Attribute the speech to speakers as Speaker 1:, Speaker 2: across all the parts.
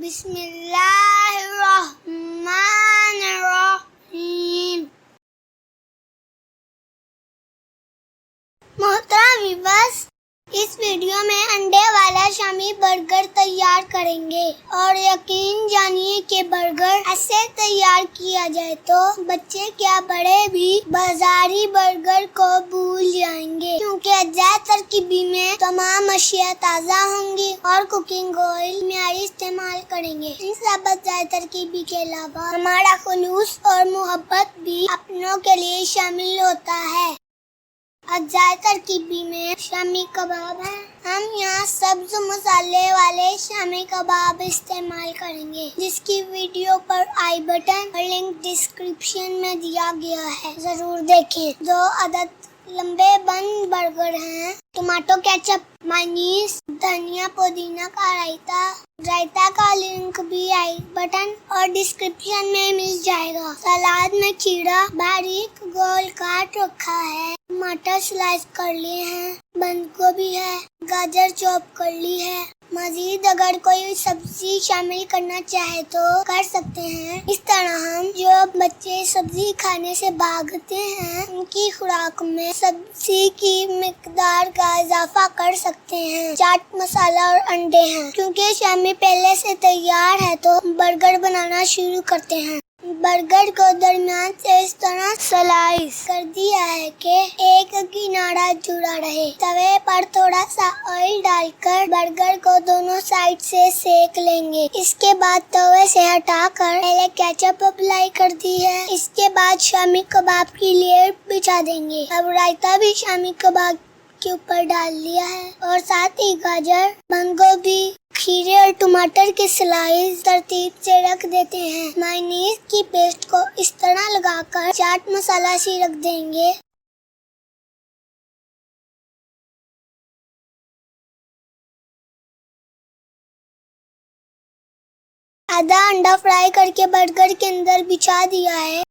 Speaker 1: बिस्मिल्लाहिर्रहमानिर्रहीम। इस वीडियो में अंडे वाला शामी बर्गर तैयार करेंगे। और यकीन जानिए कि बर्गर ऐसे तैयार किया जाए तो बच्चे क्या बड़े भी बाजारी बर्गर को भूल जाएँगे। क्योंकि अज्जा तरकीबी में तमाम अशिया ताज़ा होंगी। और कुकिंग ऑयल म्यारी इस्तेमाल करेंगे। इन सब तरकीबी के अलावा हमारा खुलूस और मोहब्बत भी अपनों के लिए शामिल होता है। अजाय तरकीबी में शामी कबाब है। हम यहाँ सब्ज मसाले वाले शामी कबाब इस्तेमाल करेंगे, जिसकी वीडियो पर आई बटन और लिंक डिस्क्रिप्शन में दिया गया है। ज़रूर देखें। दो अदद लंबे बन बर्गर हैं। टमाटो केचप मायनीस धनिया, पुदीना का रायता रायता का लिंक भी आई। बटन और डिस्क्रिप्शन में मिल जाएगा। सलाद में खीरा, बारीक गोल काट रखा है। टमाटर स्लाइस कर लिए हैं। बंद गोभी है। गाजर चॉप कर ली है। मजीद अगर कोई सब्ज़ी शामिल करना चाहे तो कर सकते हैं। इस तरह हम जो बच्चे सब्ज़ी खाने से भागते हैं, उनकी खुराक में सब्ज़ी की मकदार का इजाफा कर सकते हैं। चाट मसाला और अंडे हैं, क्योंकि शामी पहले से तैयार है तो बर्गर बनाना शुरू करते हैं। बर्गर को दरमियान से इस तरह स्लाइस कर दिया है कि एक किनारा जुड़ा रहे। तवे पर थोड़ा सा ऑयल डालकर बर्गर को दोनों साइड से सेक लेंगे। इसके बाद तवे से हटाकर पहले केचप अप्लाई कर दी है। इसके बाद शामी कबाब की लेयर बिछा देंगे। अब रायता भी शामी कबाब के ऊपर डाल लिया है और साथ ही गाजर बंद गोभी खीरे और टमाटर के स्लाइस तरतीब से रख देते हैं। मायनीज की पेस्ट को इस तरह लगाकर चाट मसाला सी रख देंगे। आधा अंडा फ्राई करके बर्गर के अंदर बिछा दिया है।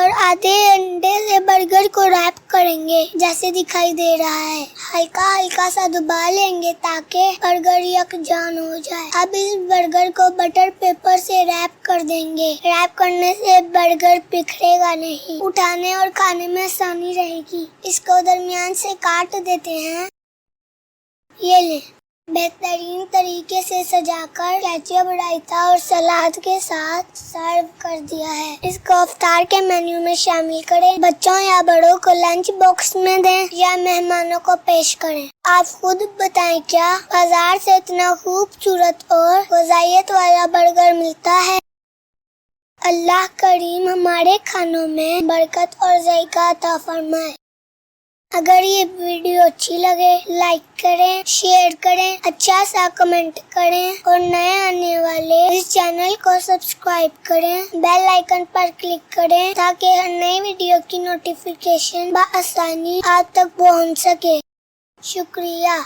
Speaker 1: और आधे अंडे से बर्गर को रैप करेंगे, जैसे दिखाई दे रहा है। हल्का हल्का सा दबा लेंगे ताकि बर्गर यकजान हो जाए। अब इस बर्गर को बटर पेपर से रैप कर देंगे। रैप करने से बर्गर बिखरेगा नहीं। उठाने और खाने में आसानी रहेगी। इसको दरमियान से काट देते हैं। ये ले। बेहतरीन तरीके से सजाकर केचप रायता और सलाद के साथ सर्व कर दिया है। इसको अवतार के मेन्यू में शामिल करें। बच्चों या बड़ों को लंच बॉक्स में दें या मेहमानों को पेश करें। आप खुद बताएँ क्या बाज़ार से इतना खूबसूरत और गजाइत वाला बर्गर मिलता है? अल्लाह करीम हमारे खानों में बरकत और जायका अता फरमाए। अगर ये वीडियो अच्छी लगे लाइक करें शेयर करें अच्छा सा कमेंट करें और नए आने वाले इस चैनल को सब्सक्राइब करें। बेल आइकन पर क्लिक करें ताकि हर नई वीडियो की नोटिफिकेशन आसानी आप तक पहुँच सके। शुक्रिया।